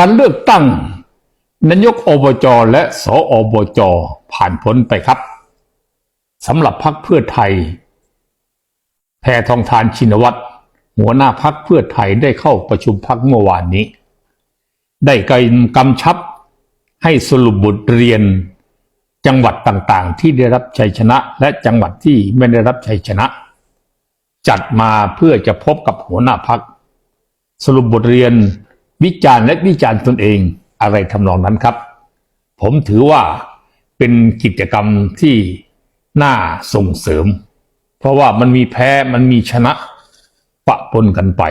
การเลือกตั้งนายกอบจและสออบจผ่านพ้นไปครับสำหรับพรรคเพื่อไทย แพทองทานชินวัตรหัวหน้าพักเพื่อไทยได้เข้าประชุมพักเมื่อวานนี้ ได้กำชับให้สรุปบทเรียน จังหวัดต่างๆ ที่ได้รับชัยชนะ และจังหวัดที่ไม่ได้รับชัยชนะ จัดมาเพื่อจะพบกับหัวหน้าพัก สรุปบทเรียน วิจารณ์และวิจารณ์ตนเองอะไรทำนองนั้นครับ ผมถือว่าเป็นกิจกรรมที่น่าส่งเสริม เพราะว่ามันมีแพ้มันมีชนะปะปนกันไป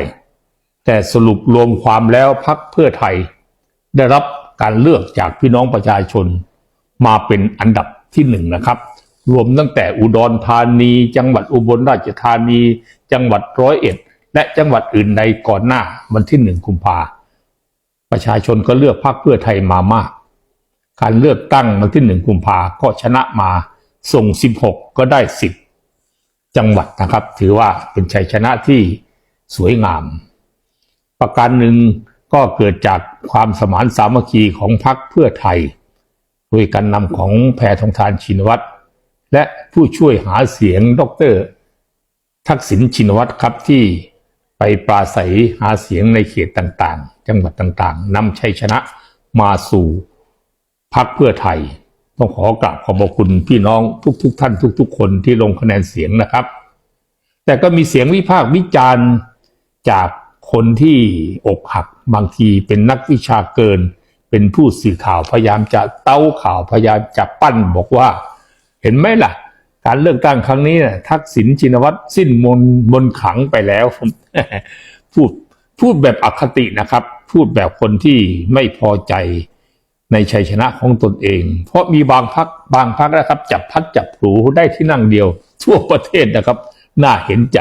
แต่สรุปรวมความแล้วพักเพื่อไทย ได้รับการเลือกจากพี่น้องประชาชน มาเป็นอันดับที่หนึ่งนะครับ รวมตั้งแต่อุดรธานี จังหวัดอุบลราชธานี จังหวัดร้อยเอ็ด และจังหวัดอื่นในก่อนหน้าวันที่หนึ่งกุมภา ประชาชนก็เลือกพรรคเพื่อไทยมามาก การเลือกตั้งวันที่หนึ่งกุมภาก็ชนะมาส่ง 16 ก็ได้ 10 จังหวัดนะครับ ถือว่าเป็นชัยชนะที่สวยงาม ประการหนึ่งก็เกิดจากความสมานสามัคคีของพรรคเพื่อไทย โดยการนำของแพทองทานชินวัตรและผู้ช่วยหาเสียงดร ทักษิณชินวัตรครับที่ ไปปราศัยหาเสียงในเขตต่างๆ จังหวัดต่างๆนำชัยชนะมาสู่พรรคเพื่อไทย ต้องขอกราบขอบคุณพี่น้องทุกๆทท่านทุก ๆ คนที่ลงคะแนนเสียงนะครับ แต่ก็มีเสียงวิพากษ์วิจารณ์จากคนที่อกหักบางทีเป็นนักวิชาเกิน เป็นผู้สื่อข่าวพยายามจะเต้าข่าวพยายามจะปั้นบอกว่า เห็นไหมล่ะ การเลือกตั้งครั้งนี้นะทักษิณชินวัตรสิ้นมนมนขังไปแล้วพูดพูดแบบอคตินะครับ พูดแบบคนที่ไม่พอใจในชัยชนะของตนเอง เพราะมีบางพักบางพักนะครับ จับพัดจับผูได้ที่นั่งเดียว ทั่วประเทศนะครับ น่าเห็นใจ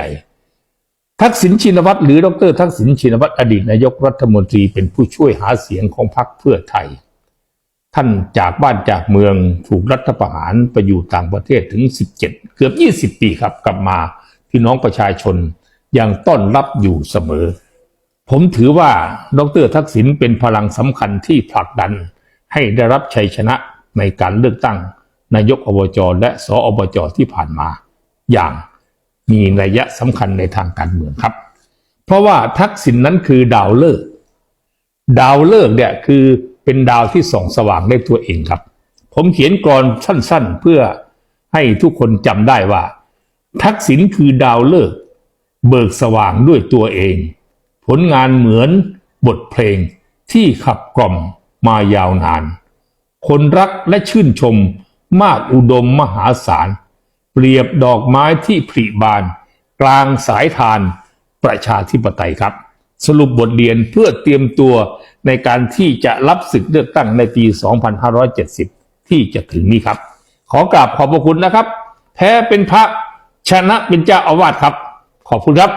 ทักษิณชินวัตรหรือดรทักษิณชินวัตรอดีตนายกรัฐมนตรีเป็นผู้ช่วยหาเสียงของพรรคเพื่อไทย ท่านจากบ้านจากเมืองถูกรัฐประหารไปอยู่ต่างประเทศถึง 17 เกือบ 20 ปีครับกลับมาพี่น้องประชาชนยังต้อนรับอยู่เสมอ ผมถือว่าดรทักษิณเป็นพลังสำคัญที่ผลักดันให้ได้รับชัยชนะในการเลือกตั้งนายกอบจและสออบจที่ผ่านมา อย่างมีนัยสำคัญในทางการเมืองครับ เพราะว่าทักษิณนนั้นคือดาวฤกษ์ดาวฤกษ์เนี่ยคือ เป็นดาวที่ส่องสว่างได้ตัวเองครับ ผมเขียนกรอนสั้นๆ เพื่อให้ทุกคนจำได้ว่า ทักษิณคือดาวฤกษ์เบิกสว่างด้วยตัวเอง ผลงานเหมือนบทเพลงที่ขับกล่อมมายาวนาน คนรักและชื่นชมมากอุดมมหาศาล เปรียบดอกไม้ที่ผลิบาน กลางสายทานประชาธิปไตยครับ สรุปบทเรียนเพื่อเตรียมตัวในการที่จะรับศึกเลือกตั้งในปี 2570 ที่จะถึงนี้ครับ ขอกราบขอบพระคุณนะครับ แพ้เป็นพระชนะเป็นเจ้าอาวาสครับ ขอบคุณครับ